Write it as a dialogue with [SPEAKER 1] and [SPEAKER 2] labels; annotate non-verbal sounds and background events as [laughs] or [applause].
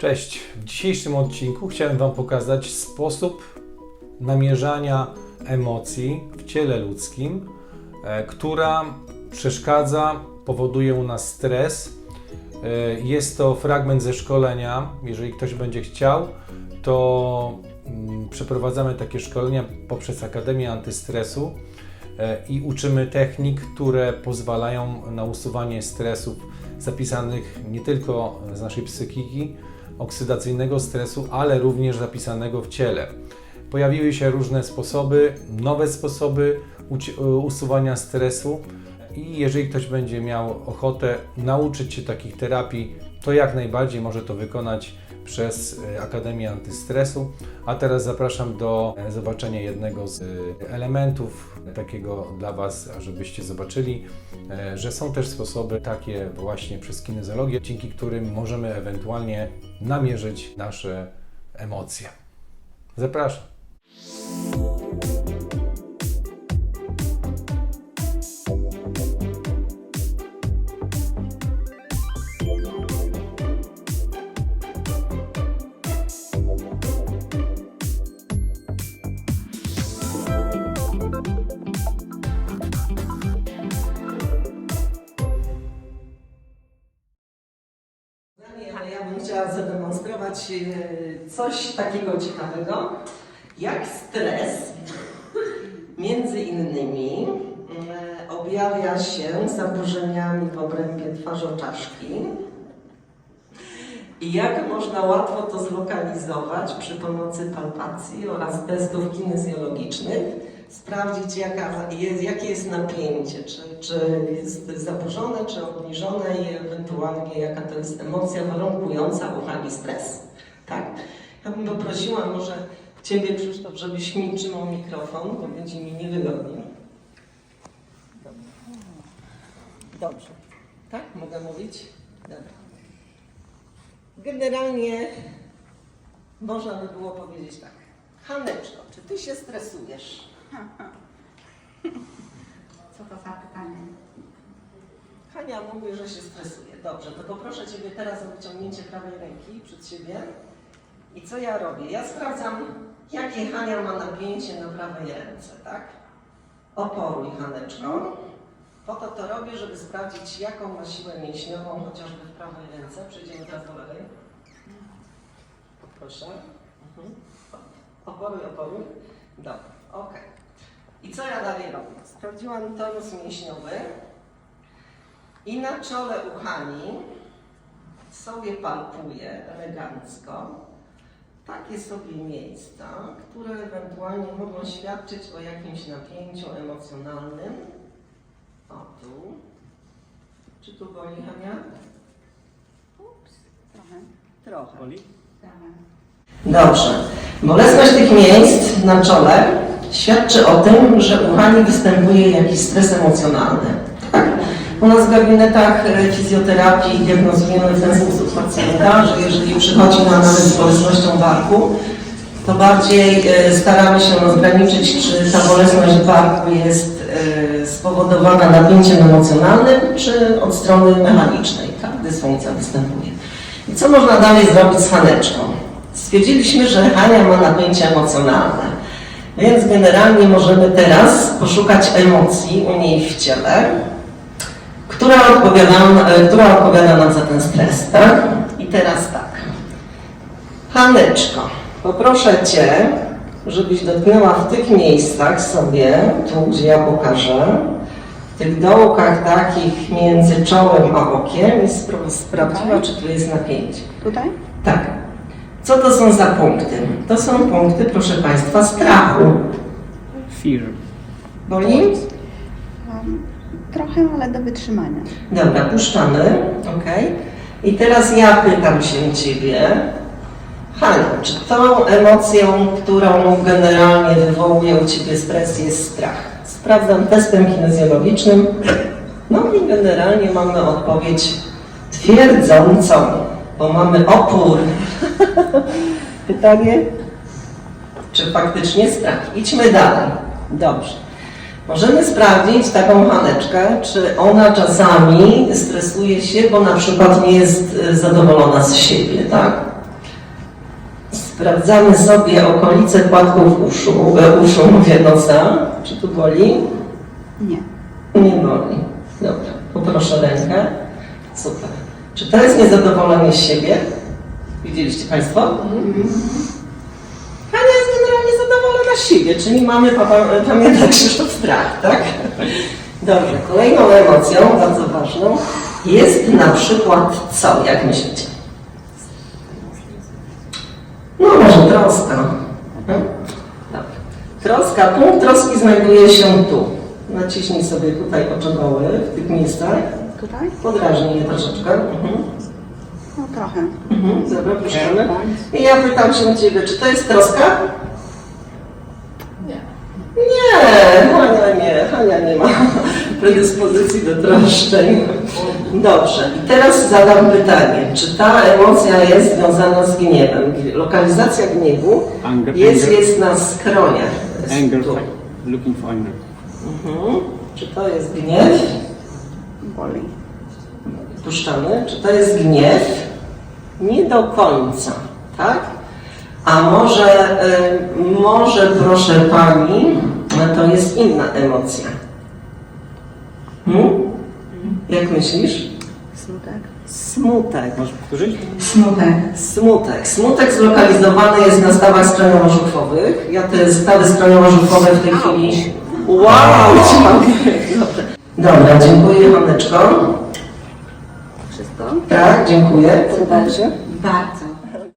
[SPEAKER 1] Cześć. W dzisiejszym odcinku chciałem Wam pokazać sposób namierzania emocji w ciele ludzkim, e, która przeszkadza, powoduje u nas stres. E, Jest to fragment ze szkolenia. Jeżeli ktoś będzie chciał, to mm, przeprowadzamy takie szkolenia poprzez Akademię Antystresu e, i uczymy technik, które pozwalają na usuwanie stresów zapisanych nie tylko z naszej psychiki, oksydacyjnego stresu, ale również zapisanego w ciele. Pojawiły się różne sposoby, nowe sposoby uci- usuwania stresu i jeżeli ktoś będzie miał ochotę nauczyć się takich terapii, to jak najbardziej może to wykonać przez e, Akademię Antystresu. A teraz zapraszam do e, zobaczenia jednego z e, elementów takiego dla Was, żebyście zobaczyli, że są też sposoby takie właśnie przez kinezologię, dzięki którym możemy ewentualnie namierzyć nasze emocje. Zapraszam.
[SPEAKER 2] Ale ja bym chciała zademonstrować e, coś takiego ciekawego, jak stres między innymi e, objawia się zaburzeniami w obrębie twarzoczaszki i jak można łatwo to zlokalizować przy pomocy palpacji oraz testów kinezjologicznych, sprawdzić jaka jest, jakie jest napięcie, czy, czy jest zaburzone, czy obniżone i ewentualnie jaka to jest emocja warunkująca uwagi stres. Tak? Ja bym poprosiła może Ciebie Krzysztof, żebyś mi trzymał mikrofon, bo będzie mi niewygodnie. Dobrze. Tak? Mogę mówić? Dobra. Generalnie można by było powiedzieć tak. Haneczko, czy ty się stresujesz? [laughs]
[SPEAKER 3] Co to za pytanie?
[SPEAKER 2] Hania mówi, że się stresuje. Dobrze, to poproszę Ciebie teraz o wyciągnięcie prawej ręki przed siebie. I co ja robię? Ja sprawdzam, jakie Hania ma napięcie na prawej ręce, tak? Oporuj, Haneczko. Po to to robię, żeby sprawdzić, jaką ma siłę mięśniową, chociażby w prawej ręce. Przejdziemy teraz do lewej. Proszę. Mhm. Oporuj, oporuj. Dobra, okej. I co ja dalej robię? Sprawdziłam tonus mięśniowy. I na czole u Hani sobie palpuję elegancko takie sobie miejsca, które ewentualnie mogą świadczyć o jakimś napięciu emocjonalnym. O tu. Czy tu boli Hania?
[SPEAKER 3] Ups, trochę.
[SPEAKER 2] Trochę.
[SPEAKER 3] Trochę.
[SPEAKER 2] Dobrze. Bolesność tych miejsc na czole świadczy o tym, że u Hani występuje jakiś stres emocjonalny. Tak? U nas w gabinetach e, fizjoterapii diagnozujemy w ten sposób pacjenta, że jeżeli przychodzi nam nawet z bolesnością barku, to bardziej e, staramy się rozgraniczyć, czy ta bolesność barku jest e, spowodowana napięciem emocjonalnym, czy od strony mechanicznej. Tak? Dysfunkcja występuje. I co można dalej zrobić z Haneczką? Stwierdziliśmy, że Hania ma napięcie emocjonalne, więc generalnie możemy teraz poszukać emocji u niej w ciele, która odpowiada, e, która odpowiada nam za ten stres, tak? I teraz tak. Haneczko, poproszę Cię, żebyś dotknęła w tych miejscach sobie, tu gdzie ja pokażę, w tych dołkach takich między czołem a okiem i spra- sprawdziła, czy tu jest napięcie.
[SPEAKER 3] Tutaj?
[SPEAKER 2] Tak. Co to są za punkty? To są punkty, proszę Państwa, strachu.
[SPEAKER 4] Fear.
[SPEAKER 2] Boli?
[SPEAKER 3] Um, trochę, ale do wytrzymania.
[SPEAKER 2] Dobra, puszczamy. Ok. I teraz ja pytam się Ciebie, Hania, czy tą emocją, którą generalnie wywołuje u Ciebie stres jest strach? Sprawdzam testem kinezjologicznym. No i generalnie mamy odpowiedź twierdzącą, bo mamy opór. [laughs] Pytanie? Czy faktycznie strach? Idźmy dalej. Dobrze. Możemy sprawdzić taką Haneczkę, czy ona czasami stresuje się, bo na przykład nie jest e, zadowolona z siebie, tak? Sprawdzamy sobie okolice płatków uszu, e, uszu, mówię nosa. Czy tu boli?
[SPEAKER 3] Nie.
[SPEAKER 2] Nie boli. Dobra, poproszę rękę. Super. Czy to jest niezadowolenie z siebie? Widzieliście Państwo? Hania jest generalnie zadowolona z siebie, czyli mamy, papa- pamięta [laughs] Krzysztof strach, tak? Dobrze, kolejną emocją, bardzo ważną, jest na przykład co, jak myślicie? No może troska. Mhm. Dobra. Troska, punkt troski znajduje się tu. Naciśnij sobie tutaj oczodoły w tych miejscach.
[SPEAKER 3] Tutaj?
[SPEAKER 2] Podrażnij je troszeczkę. Mhm.
[SPEAKER 3] No trochę.
[SPEAKER 2] Mhm. Dobra. I ja pytam się Ciebie, czy to jest troska? Nie. Nie, Hania nie, Hania nie ma [laughs] predyspozycji do troszczeń. Dobrze, i teraz zadam pytanie, czy ta emocja jest związana z gniewem? Lokalizacja gniewu
[SPEAKER 4] Anger,
[SPEAKER 2] jest,
[SPEAKER 4] anger.
[SPEAKER 2] jest na skroniach. Jest
[SPEAKER 4] Anger,
[SPEAKER 2] tu.
[SPEAKER 4] looking for anger.
[SPEAKER 2] Mhm. Czy to jest gniew?
[SPEAKER 3] Boli.
[SPEAKER 2] Puszczamy. Czy to jest gniew? Nie do końca, tak? A może, y, może proszę Pani, to jest inna emocja. Hmm? Jak myślisz?
[SPEAKER 3] Smutek.
[SPEAKER 2] Smutek.
[SPEAKER 4] Możesz powtórzyć?
[SPEAKER 3] Smutek.
[SPEAKER 2] Smutek. Smutek zlokalizowany jest na stawach skroniowo-żuchwowych. Ja te stawy skroniowo-żuchwowe w tej chwili... Wow! Dobra. Dobra, dziękuję Haneczko. Tak, dziękuję. Się?
[SPEAKER 3] Bardzo.